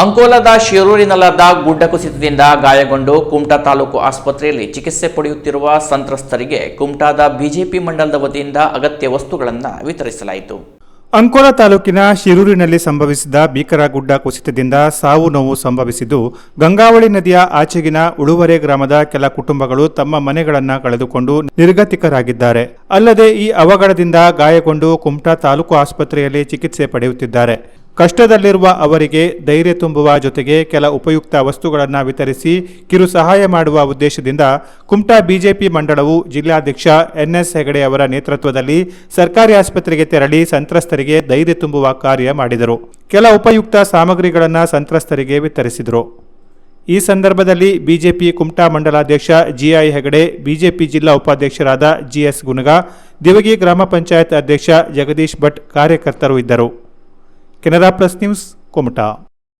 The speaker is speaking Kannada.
ಅಂಕೋಲದ ಶಿರೂರಿನಲ್ಲಾದ ಗುಡ್ಡ ಕುಸಿತದಿಂದ ಗಾಯಗೊಂಡು ಕುಮಟಾ ತಾಲೂಕು ಆಸ್ಪತ್ರೆಯಲ್ಲಿ ಚಿಕಿತ್ಸೆ ಪಡೆಯುತ್ತಿರುವ ಸಂತ್ರಸ್ತರಿಗೆ ಕುಮಟಾದ ಬಿಜೆಪಿ ಮಂಡಲದ ವತಿಯಿಂದ ಅಗತ್ಯ ವಸ್ತುಗಳನ್ನು ವಿತರಿಸಲಾಯಿತು. ಅಂಕೋಲಾ ತಾಲೂಕಿನ ಶಿರೂರಿನಲ್ಲಿ ಸಂಭವಿಸಿದ ಭೀಕರ ಗುಡ್ಡ ಕುಸಿತದಿಂದ ಸಾವು ನೋವು ಸಂಭವಿಸಿದ್ದು, ಗಂಗಾವಳಿ ನದಿಯ ಆಚೆಗಿನ ಉಳುವರೆ ಗ್ರಾಮದ ಕೆಲ ಕುಟುಂಬಗಳು ತಮ್ಮ ಮನೆಗಳನ್ನು ಕಳೆದುಕೊಂಡು ನಿರ್ಗತಿಕರಾಗಿದ್ದಾರೆ. ಅಲ್ಲದೆ ಈ ಅವಘಡದಿಂದ ಗಾಯಗೊಂಡು ಕುಮಟಾ ತಾಲೂಕು ಆಸ್ಪತ್ರೆಯಲ್ಲಿ ಚಿಕಿತ್ಸೆ ಪಡೆಯುತ್ತಿದ್ದಾರೆ. ಕಷ್ಟದಲ್ಲಿರುವ ಅವರಿಗೆ ಧೈರ್ಯ ತುಂಬುವ ಜೊತೆಗೆ ಕೆಲ ಉಪಯುಕ್ತ ವಸ್ತುಗಳನ್ನು ವಿತರಿಸಿ ಕಿರು ಸಹಾಯ ಮಾಡುವ ಉದ್ದೇಶದಿಂದ ಕುಮಟಾ ಬಿಜೆಪಿ ಮಂಡಳವು ಜಿಲ್ಲಾಧ್ಯಕ್ಷ ಎನ್ಎಸ್ ಹೆಗಡೆ ಅವರ ನೇತೃತ್ವದಲ್ಲಿ ಸರ್ಕಾರಿ ಆಸ್ಪತ್ರೆಗೆ ತೆರಳಿ ಸಂತ್ರಸ್ತರಿಗೆ ಧೈರ್ಯ ತುಂಬುವ ಕಾರ್ಯ ಮಾಡಿದರು. ಕೆಲ ಉಪಯುಕ್ತ ಸಾಮಗ್ರಿಗಳನ್ನು ಸಂತ್ರಸ್ತರಿಗೆ ವಿತರಿಸಿದರು. ಈ ಸಂದರ್ಭದಲ್ಲಿ ಬಿಜೆಪಿ ಕುಮಟಾ ಮಂಡಲಾಧ್ಯಕ್ಷ ಜಿಐ ಹೆಗಡೆ, ಬಿಜೆಪಿ ಜಿಲ್ಲಾ ಉಪಾಧ್ಯಕ್ಷರಾದ ಜಿಎಸ್ ಗುನಗ, ದಿವಗಿ ಗ್ರಾಮ ಪಂಚಾಯತ್ ಅಧ್ಯಕ್ಷ ಜಗದೀಶ್ ಭಟ್ ಕಾರ್ಯಕರ್ತರು ಇದ್ದರು. Canara Plus News, Komata.